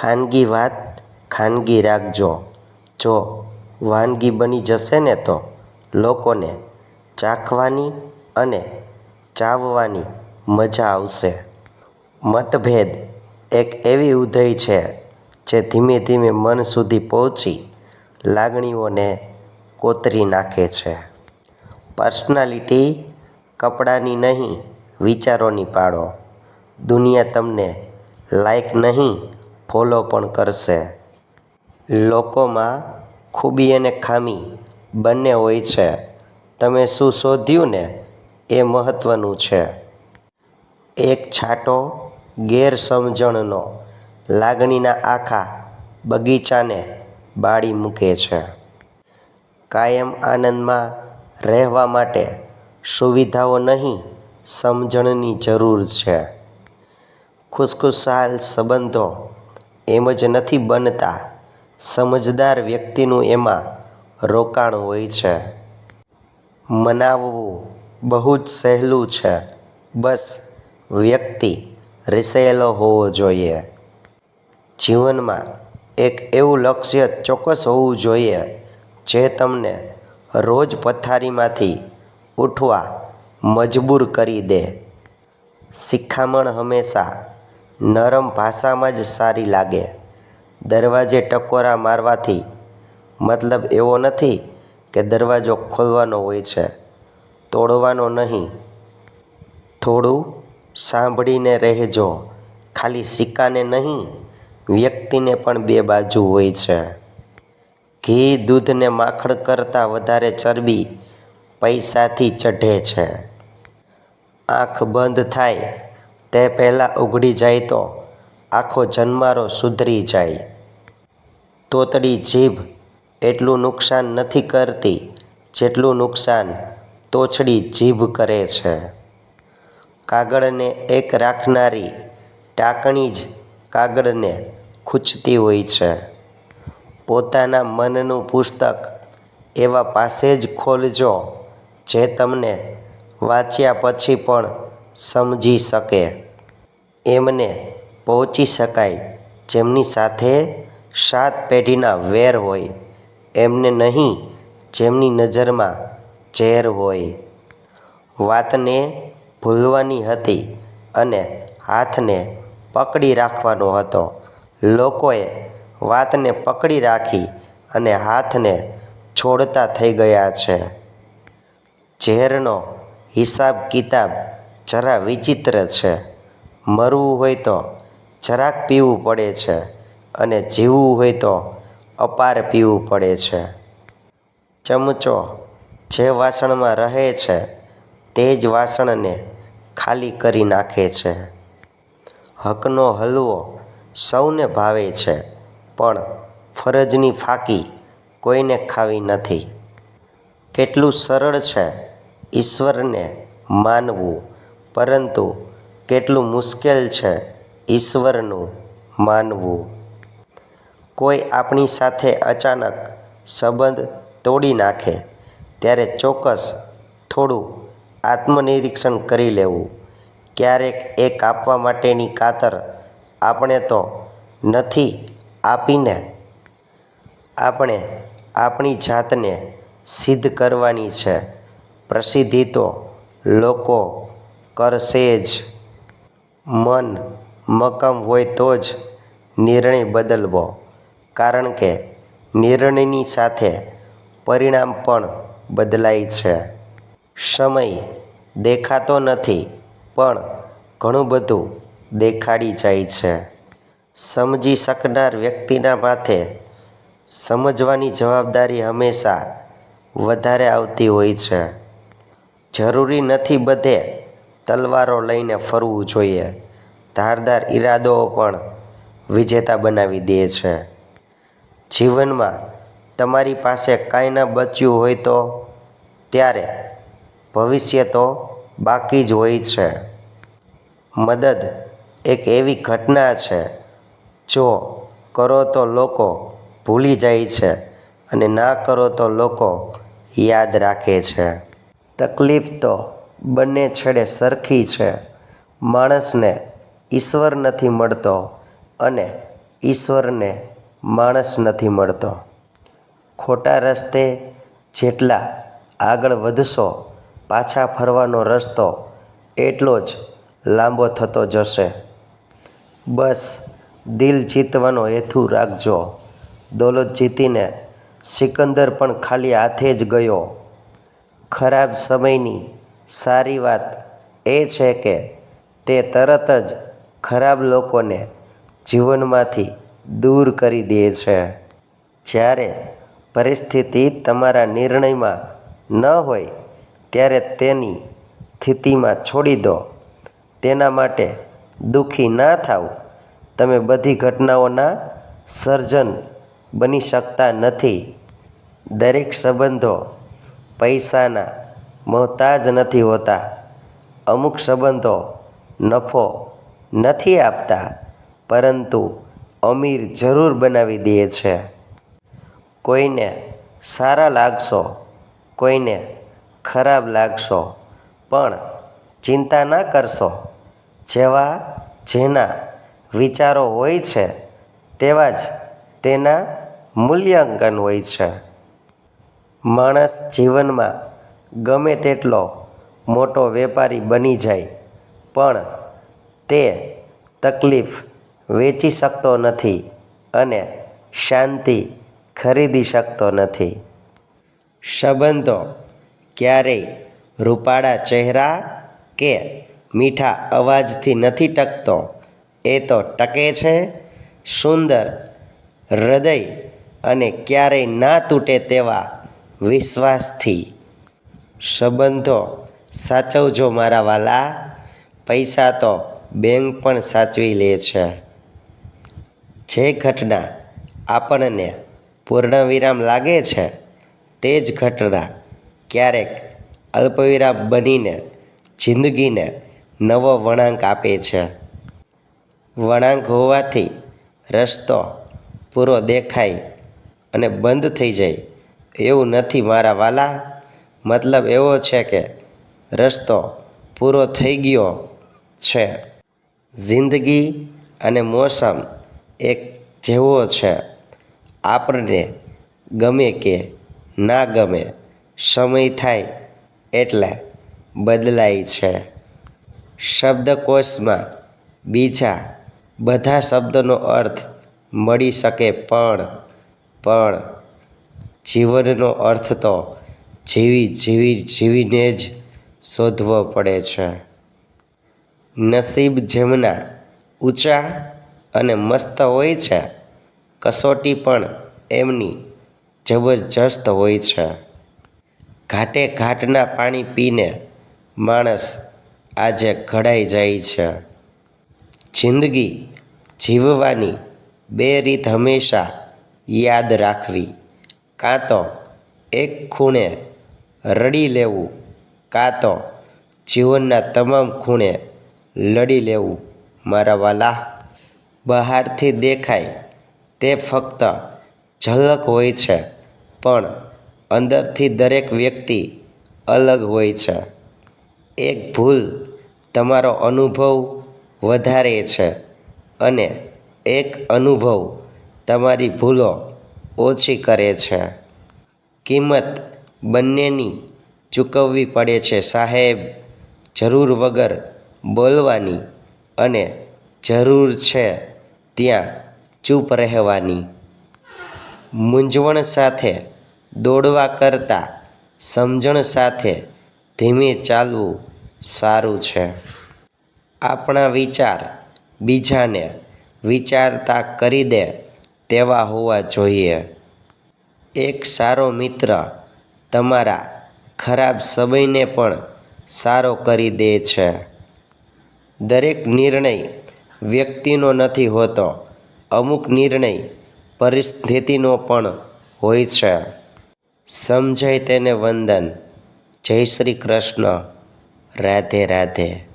ખાનગી વાત, ખાનગી રાખજો જો. વાનગી બની જશે ને તો લોકોને ચાખવાની અને ચાવવાની મજા આવશે. મતભેદ એક એવી ઉધઈ છે જે ધીમે ધીમે મન સુધી પહોંચી લાગણીઓને કોતરી નાખે છે. પર્સનાલિટી કપડાની નહીં, વિચારોની પાડો દુનિયા તમને લાયક નહીં ફોલો પણ કરશે. લોકોમાં ખૂબી અને ખામી બંને હોય છે. તમે શું શોધ્યું ને? એ મહત્ત્વનું છે. એક છાંટો ગેરસમજણનો લાગણીના આખા બગીચાને બાળી મૂકે છે. કાયમ આનંદમાં રહેવા માટે સુવિધાઓ નહીં, સમજણની જરૂર છે. ખુશખુશાલ સંબંધો એમ જ નથી બનતા સમજદાર વ્યક્તિનું એમાં રોકાણ હોય છે. મનાવવું બહુ જ સહેલું છે. બસ વ્યક્તિ રિસાયેલો હોવો જોઈએ. જીવનમાં એક એવું લક્ષ્ય ચોક્કસ હોવું જોઈએ જે તમને રોજ પથારીમાંથી ઉઠવા મજબૂર કરી દે. શિખામણ હંમેશા નરમ ભાષામાં જ સારી લાગે. દરવાજે ટકોરા મારવાથી મતલબ એવો નથી કે દરવાજો ખોલવાનો હોય છે. તોડવાનો નહીં. થોડું સાંભળીને રહેજો. ખાલી સિક્કાને નહીં, વ્યક્તિને પણ બે બાજુ હોય છે. ઘી, દૂધને માખણ કરતાં વધારે ચરબી પૈસાથી ચઢે છે. આંખ બંધ થાય તે પહેલાં ઉઘડી જાય તો આખો જન્મારો સુધરી જાય. તોતડી જીભ એટલું નુકસાન નથી કરતી જેટલું નુકસાન તોછડી જીભ કરે છે. કાગળને એક રાખનારી ટાંકણી જ કાગળને ખૂંચતી હોય છે. પોતાના મનનું પુસ્તક એવા પાસે જ ખોલજો જે તમને વાંચ્યા પછી પણ સમજી શકે. એમને પહોંચી શકાય. જેમની સાથે સાત પેઢીના વેર હોય. એમને નહીં, જેમની નજરમાં ઝેર હોય. વાતને ભૂલવાની હતી અને હાથને પકડી રાખવાનો હતો. લોકોએ વાતને પકડી રાખી અને હાથને છોડતા થઈ ગયા છે. ઝેરનો હિસાબ કિતાબ જરા વિચિત્ર છે. મરવું હોય તો જરાક પીવું પડે છે અને જીવવું હોય તો અપાર પીવું પડે છે. ચમચો જે વાસણમાં રહે છે તે જ વાસણને ખાલી કરી નાખે છે. હકનો હલવો સૌને ભાવે છે, પણ ફરજની ફાકી કોઈને ખાવી નથી. કેટલું સરળ છે ઈશ્વરને માનવું. પરંતુ કેટલું મુશ્કેલ છે ઈશ્વરનું માનવું. કોઈ આપણી સાથે અચાનક સંબંધ તોડી નાખે, ત્યારે ચોક્કસ થોડું આત્મનિરીક્ષણ કરી લેવું. ક્યારેક એ કાપવા માટેની કાતર આપણે તો નથી આપીને, આપણે આપણી જાતને સિદ્ધ કરવાની છે. પ્રસિદ્ધિ તો લોકો કરશે જ. મન મક્કમ હોય તો જ નિર્ણય બદલવો. કારણ કે નિર્ણયની સાથે પરિણામ પણ બદલાય છે. સમય દેખાતો નથી, પણ ઘણું બધું દેખાડી જાય છે. સમજી શકનાર વ્યક્તિના માથે સમજવાની જવાબદારી હંમેશા વધારે આવતી હોય છે. જરૂરી નથી બધે તલવારો લઈને ફરવું જોઈએ. ધારદાર ઈરાદો પણ વિજેતા બનાવી દે છે. જીવનમાં તમારી પાસે કાંઈ ન બચ્યું હોય તો ત્યારે ભવિષ્ય તો બાકી જ હોય છે. મદદ એક એવી ઘટના છે, જો કરો તો લોકો ભૂલી જાય છે અને ના કરો તો લોકો યાદ રાખે છે. તકલીફ તો બંને છેડે સરખી છે. માણસને ઈશ્વર નથી મળતો અને ઈશ્વરને માણસ નથી મળતો. ખોટા રસ્તે જેટલા આગળ વધશો, પાછા ફરવાનો રસ્તો એટલો જ લાંબો થતો જશે. બસ, દિલ જીતવાનો હેતુ રાખજો. દોલત જીતીને સિકંદર પણ ખાલી હાથે જ ગયો. ખરાબ સમયની સારી વાત એ છે કે તે તરત જ ખરાબ લોકોને જીવનમાંથી દૂર કરી દે છે. જ્યારે પરિસ્થિતિ તમારા નિર્ણયમાં ન હોય, ત્યારે તેની સ્થિતિમાં છોડી દો. તેના માટે દુઃખી ના થાવ. તમે બધી ઘટનાઓના સર્જન બની શકતા નથી. દરેક સંબંધો પૈસાના મોહતાજ નથી હોતા. અમુક સંબંધો નફો નથી આપતા, પરંતુ અમીર જરૂર બનાવી દે છે. કોઈને સારા લાગશો, કોઈને ખરાબ લાગશો, પણ ચિંતા ના કરશો. જેવા જેના વિચારો હોય છે, તેવા જ તેના મૂલ્યાંકન હોય છે. માણસ જીવનમાં ગમે તેટલો મોટો વેપારી બની જાય, પણ તે તકલીફ વેચી શકતો નથી અને શાંતિ ખરીદી શકતો નથી. સંબંધો ક્યારેય રૂપાળા ચહેરા કે મીઠા અવાજથી નથી ટકતો, એ તો ટકે છે. સુંદર હૃદય અને ક્યારેય ના તૂટે તેવા વિશ્વાસથી સંબંધો સાચવજો મારા વાલા. પૈસા તો બેંક પણ સાચવી લે છે. જે ઘટના આપણને પૂર્ણવિરામ લાગે છે, તે જ ઘટના ક્યારેક અલ્પવિરામ બનીને જિંદગીને નવો વળાંક આપે છે. વળાંક હોવાથી રસ્તો પૂરો દેખાય અને બંધ થઈ જાય એવું નથી મારા વાલા. મતલબ એવો છે કે રસ્તો પૂરો થઈ ગયો છે. જિંદગી અને મોસમ એક જેવો છે. આપણને ગમે કે ના ગમે, સમય થાય એટલે બદલાય છે. શબ્દકોશમાં બીજા બધા શબ્દનો અર્થ મળી શકે પણ પણ જીવનનો અર્થ તો જીવી જીવી જીવીને જ શોધવો પડે છે. નસીબ જેમના ઊંચા અને મસ્ત હોય છે, કસોટી પણ એમની જબરજસ્ત હોય છે. ઘાટે ઘાટના પાણી પીને માણસ આજે ઘડાઈ જાય છે. જિંદગી જીવવાની બે રીત હંમેશા યાદ રાખવી, કાં તો એક ખૂણે રડી લેવું, કાં તો જીવનના તમામ ખૂણે લડી લેવું, મારા વાલા. બહારથી દેખાય તે ફક્ત ઝલક હોય છે, પણ અંદરથી દરેક વ્યક્તિ અલગ હોય છે. એક ભૂલ તમારો અનુભવ વધારે છે અને એક અનુભવ તમારી ભૂલો ઓછી કરે છે. કિંમત બંનેની ચૂકવવી પડે છે. સાહેબ, જરૂર વગર બોલવાની અને જરૂર છે ત્યાં ચૂપ રહેવાની. મૂંઝવણ સાથે, દોડવા કરતાં સમજણ સાથે ધીમે ચાલવું સારું છે. આપણા વિચાર બીજાને વિચારતા કરી દે તેવા હોવા જોઈએ. એક સારો મિત્ર તમારા ખરાબ સમયને પણ સારો કરી દે છે. દરેક નિર્ણય વ્યક્તિનો નથી હોતો, અમુક નિર્ણય પરિસ્થિતિનો પણ હોય છે. સમજાય તેને વંદન. જય શ્રી કૃષ્ણ. રાધે રાધે.